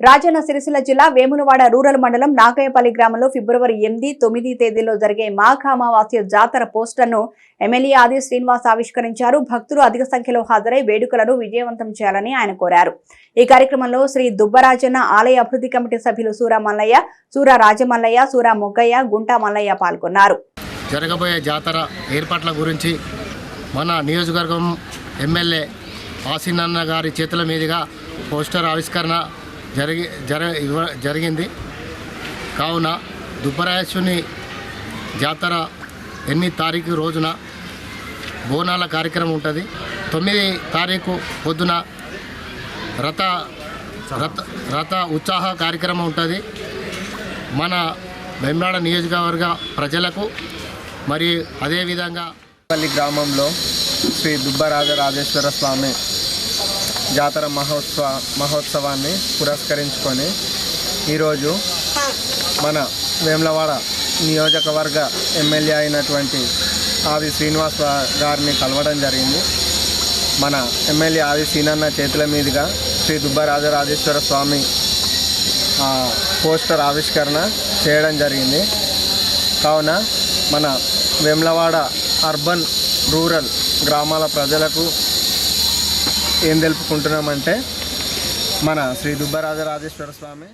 రాజన్న సిరిసిల్ల జిల్లా వేములవాడ రూరల్ మండలం నాగయ్యపల్లి గ్రామంలో ఫిబ్రవరి ఎనిమిది తొమ్మిది తేదీలో జరిగే మాఘామావాస్య జాతర పోస్టర్ను ఎమ్మెల్యే ఆది శ్రీనివాస్ ఆవిష్కరించారు. భక్తులు అధిక సంఖ్యలో హాజరై వేడుకలను విజయవంతం చేయాలని ఆయన కోరారు. ఈ కార్యక్రమంలో శ్రీ దుబ్బరాజన్న ఆలయ అభివృద్ధి కమిటీ సభ్యులు సూరా మల్లయ్య సూరా రాజమల్లయ్య సూరా మొగ్గయ్య గుంటా మల్లయ్య పాల్గొన్నారు. జరగబోయే జాతర ఏర్పాట్ల గురించి మన నియోజకవర్గం ఎమ్మెల్యే ఆసినన్న గారి చేతుల మీదుగా పోస్టర్ ఆవిష్కరణ జరిగి జర ఇవ్వ జరిగింది. కావున దుబ్బరాయేశ్వని జాతర ఎనిమిది తారీఖు రోజున బోనాల కార్యక్రమం ఉంటుంది. తొమ్మిది తారీఖు పొద్దున రథ రథ రథ ఉత్సాహ కార్యక్రమం ఉంటుంది. మన వెంబడ నియోజకవర్గ ప్రజలకు మరి అదేవిధంగా పల్లి గ్రామంలో శ్రీ దుబ్బరాజరాజేశ్వర స్వామి జాతర మహోత్సవ మహోత్సవాన్ని పురస్కరించుకొని ఈరోజు మన వేములవాడ నియోజకవర్గ ఎమ్మెల్యే అయినటువంటి ఆది శ్రీనివాస్ గారిని కలవడం జరిగింది. మన ఎమ్మెల్యే ఆవి సీనన్న చేతుల మీదుగా శ్రీ దుబ్బరాజరాజేశ్వర స్వామి పోస్టర్ ఆవిష్కరణ చేయడం జరిగింది. కావున మన వెమ్లవాడ అర్బన్ రూరల్ గ్రామాల ప్రజలకు ఏం తెలుపుకుంటున్నామంటే మన శ్రీ దుబ్బరాజరాజేశ్వర స్వామి